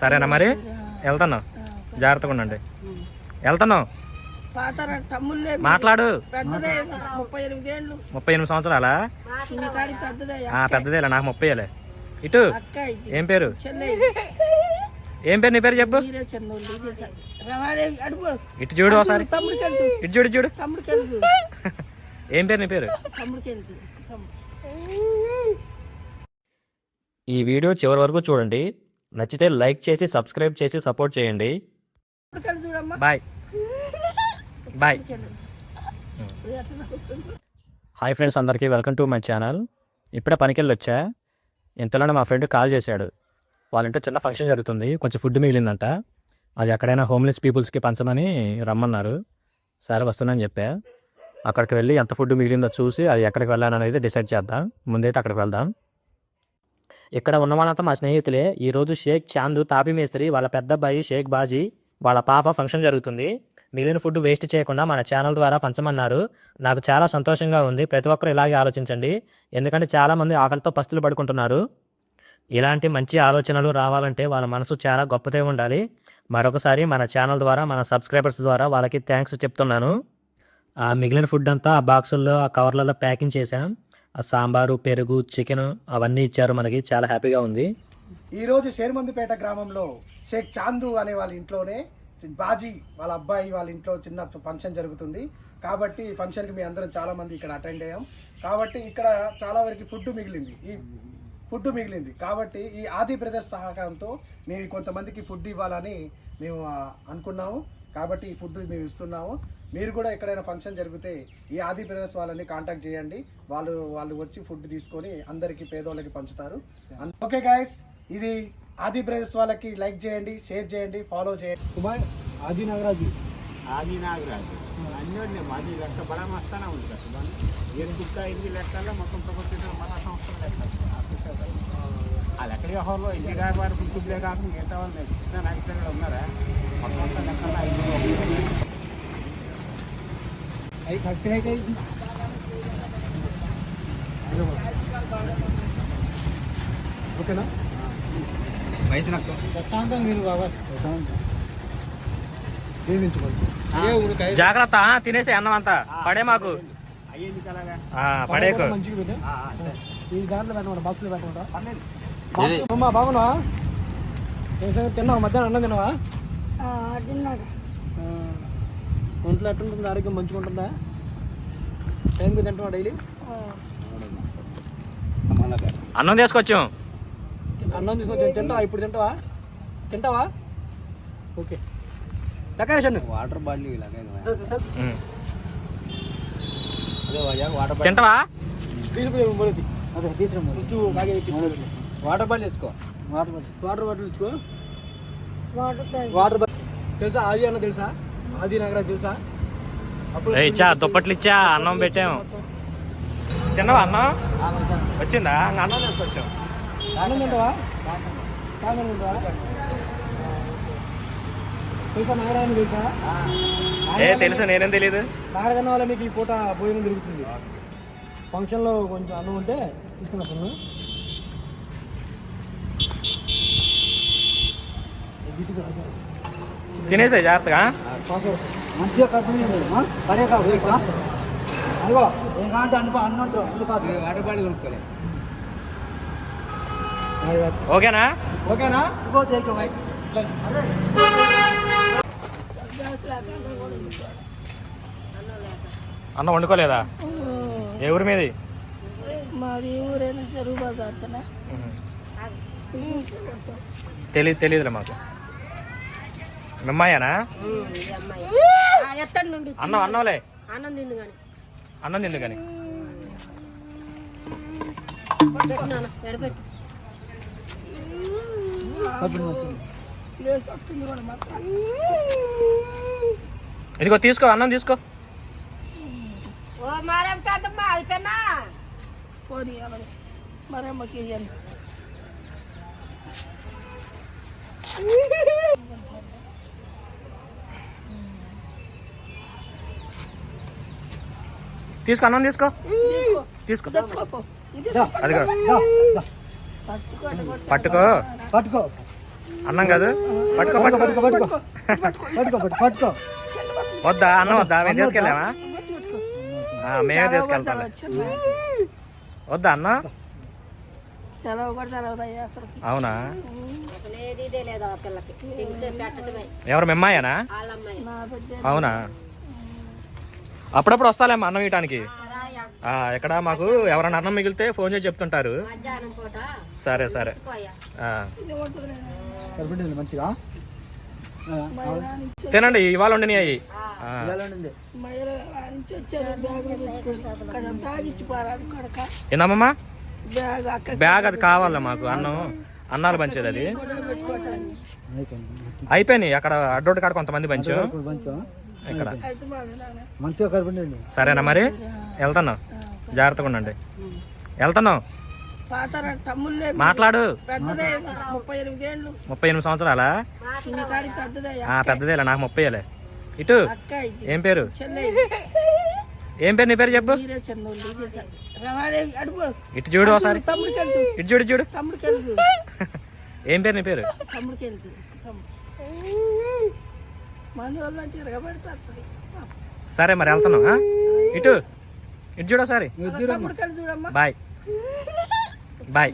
సరేనా మరి? వెళ్తాను జాగ్రత్తగా ఉండండి. వెళ్తాను మాట్లాడు. పెద్దదే ముప్పై ఎనిమిది ఏళ్ళు. సంవత్సరాలా? మీ కాడి పెద్దదే ఆ, పెద్దదేలే నాకు ముప్పై ఏలే ఇటు. ఏం పేరు? ఏం పేరు నీ పేరు చెప్పు? ఇటు చూడు ఒకసారి. ఇటు చూడు చూడు. ఏం పేరు నీ పేరు? ఈ వీడియో చివరి వరకు చూడండి. నచ్చితే లైక్ చేసి సబ్స్క్రైబ్ చేసి సపోర్ట్ చేయండి. బాయ్. బాయ్. హాయ్ ఫ్రెండ్స్ అందరికీ వెల్కమ్ టు మై ఛానల్. ఇప్పుడే పనికెళ్ళి వచ్చా ఇంతలోనే మా ఫ్రెండ్ కాల్ చేశాడు. వాళ్ళ చిన్న ఫంక్షన్ జరుగుతుంది కొంచెం ఫుడ్ మిగిలిందంట. అది ఎక్కడైనా హోమ్లెస్ పీపుల్స్కి పంచమని రమ్మన్నారు. సరే వస్తున్నాను చెప్పా. అక్కడికి వెళ్ళి ఎంత ఫుడ్ మిగిలిందో చూసి అది ఎక్కడికి వెళ్ళాలనేది డిసైడ్ చేద్దాం. ముందైతే అక్కడికి వెళ్దాం. ఇక్కడ ఉన్న వాళ్ళంతా మా స్నేహితులే. ఈరోజు షేక్ చాందు తాపి మేస్త్రి వాళ్ళ పెద్ద అబ్బాయి షేక్ బాజీ వాళ్ళ పాప ఫంక్షన్ జరుగుతుంది. మిగిలిన ఫుడ్ వేస్ట్ చేయకుండా మన ఛానల్ ద్వారా పంచమన్నారు. నాకు చాలా సంతోషంగా ఉంది. ప్రతి ఒక్కరు ఇలాగే ఆలోచించండి. ఎందుకంటే చాలామంది ఆకలితో పస్తులు పడుకుంటున్నారు. ఇలాంటి మంచి ఆలోచనలు రావాలంటే వాళ్ళ మనసు చాలా గొప్పదే ఉండాలి. మరొకసారి మన ఛానల్ ద్వారా మన సబ్స్క్రైబర్స్ ద్వారా వాళ్ళకి థ్యాంక్స్ చెప్తున్నాను. ఆ మిగిలిన ఫుడ్ అంతా ఆ బాక్సుల్లో ఆ కవర్లలో ప్యాకింగ్ చేశాం. సాంబారు పెరుగు చికెన్ అవన్నీ ఇచ్చారు మనకి. చాలా హ్యాపీగా ఉంది. ఈరోజు షేర్మందిపేట గ్రామంలో షేక్ చాందు అనే వాళ్ళ ఇంట్లోనే బాజీ వాళ్ళ అబ్బాయి వాళ్ళ ఇంట్లో చిన్న ఫంక్షన్ జరుగుతుంది. కాబట్టి ఫంక్షన్కి మీ అందరం చాలా మంది ఇక్కడ అటెండ్ అయ్యాం. కాబట్టి ఇక్కడ చాలా వరకు ఫుడ్ మిగిలింది. ఈ ఫుడ్ మిగిలింది. కాబట్టి ఈ ఆది బ్రదర్స్ సహకారంతో మేము కొంతమందికి ఫుడ్ ఇవ్వాలని మేము అనుకున్నాము. కాబట్టి ఈ ఫుడ్ మేము ఇస్తున్నాము. మీరు కూడా ఎక్కడైనా ఫంక్షన్ జరిగితే ఈ ఆది బ్రదర్స్ వాళ్ళని కాంటాక్ట్ చేయండి. వాళ్ళు వాళ్ళు వచ్చి ఫుడ్ తీసుకొని అందరికీ పేదోళ్ళకి పంచుతారు. ఓకే గాయస్ ఇది ఆది బ్రదర్స్ వాళ్ళకి లైక్ చేయండి షేర్ చేయండి ఫాలో చేయండి. ఆది నాగరాజు. ఆది నాగరాజు. అన్యోన్య మాది లెక్క బడా మస్తానే ఉంది కదా ఏడు దుక్క ఎనిమిది లెక్కల్లో మొత్తం ప్రపంచంలో మన సంస్థలు లెక్క. ఆ లెక్క వ్యవహారంలో కాకుండా మిగతా వాళ్ళు కృష్ణ నాగేశ్వర ఉన్నారా? మొత్తం అంతా లెక్కల్లో ఐదు అవి కరెక్ట్ అయితే ఓకేనా? ప్రశాంతం. మీరు బాబా జాగ్రత్త తినేసి అన్నం అంతా. పడే మాకు. అయ్యేది కలగా ఆ, పడేకు మంచిగా పెట్టు. ఈ దాంట్లో పెట్టమంటా బాక్స్లో పెట్టమంటా? పర్లేదు. అమ్మా బాగున్నావా తిన్నావా? మధ్యాహ్నం అన్నం తిన్నావా? ఒంట్లో ఆరోగ్యం మంచిగా ఉంటుందా? టైంకి తింటున్నావా డైలీ? ఆ, అన్నం తీసుకొచ్చు. అన్నం తీసుకొని తింటావా? ఇప్పుడు తింటావా? తింటావా? ఓకే. డెకరేషన్. వాటర్ బాటిల్ తింటావా? అదే కొంచెం బాగా వాటర్ బాటిల్ తెచ్చుకో. Water bottle. వాటర్ బాటిల్ ఇచ్చుకో వాటర్ బాటిల్ తెలుసా? ఆది అన్న తెలుసా? ఆది నగరా తెలుసా? ఇచ్చా దుప్పట్లు ఇచ్చా అన్నం పెట్టాం తిన్నావా అన్నం? వచ్చిందా? అన్నం తీసుకొచ్చాం అన్నం తింటావా? కామెంట్ తింటావా? తెలుసా నాగరాజు తెలుసా? ఏ తెలుసు నేనేం తెలియదు నాగరకన్న వల్ల మీకు ఈ పూట భోజనం దొరుకుతుంది. ఫంక్షన్లో కొంచెం అన్నం ఉంటే తీసుకున్నా తినేసే జాగ్రత్తగా? మంచిగా కడుపు పడే కాదు అదిగో ఏం కాంటే అన్ను అన్నట్టు కొనుక్కోలే. ఓకేనా? ఓకేనా. అన్నం వండుకోలేదా? ఏ ఊరి మీది? మాది ఊరైనా చెరువు బజార్సనా తెలియదు తెలియదులే మాకు. మిమ్మాయనా అన్నం అన్నంలే. అన్నం తింది కానీ అన్నం తిందు కానీ ఇదిగో తీసుకో అన్నం తీసుకో. ఓ మరేం పెద్దమ్మా అయిపోయినా? మరేమ్మకి తీసుకో అన్నం తీసుకో. తీసుకో. పట్టుకో. పట్టుకో. అన్నం కాదు. పట్టుకో పట్టుకో పట్టుకో. పట్టుకో పట్టుకో. వద్దా అన్నం వద్దా? మేము తీసుకెళ్ళామా? మేమే తీసుకెళ్తాం వద్దా అన్న? అవునా? ఎవరు మెమ్మాయనా అవునా? అప్పుడప్పుడు వస్తాలేమ్మా అన్నం ఇయటానికి ఆ, ఇక్కడ మాకు ఎవరైనా అన్నం మిగిలితే ఫోన్ చేసి చెప్తుంటారు. సరే సరే. పోయా ఆ. సరిపడింది మంచిగా? తినండి ఇవాళ ఉండని అయ్యి. మహిళ నుంచి వచ్చారు బ్యాగ్ ఏందమ్మా? అది కావాలా మాకు? అన్నం అన్నాలు పంచేది అది? అయిపోయినాయి అక్కడ అడ్డోటి కాడ కొంతమంది పంచు. ఇక్కడ. మంచిగా కరిపండి సరేనా మరి? వెళ్తున్నాం జాగ్రత్తగా ఉండండి. తమ్ముళ్ళే మాట్లాడు. పెద్దదే ముప్పై ఎనిమిది ఏళ్ళు. ముప్పై ఎనిమిది సంవత్సరాలా? పెద్దదేలే నాకు ముప్పై ఏలే. ఇటు. అక్క ఇది ఏం పేరు? ఏం పేరు నీ పేరు చెప్పు? ఇటు చూడు ఒకసారి. ఇటు చూడు చూడు. ఏం పేరు నీ పేరు? సరే మరి వెళ్తున్నాం? ఇటు ఇటు చూడు చూడమ్మా. బాయ్. బాయ్.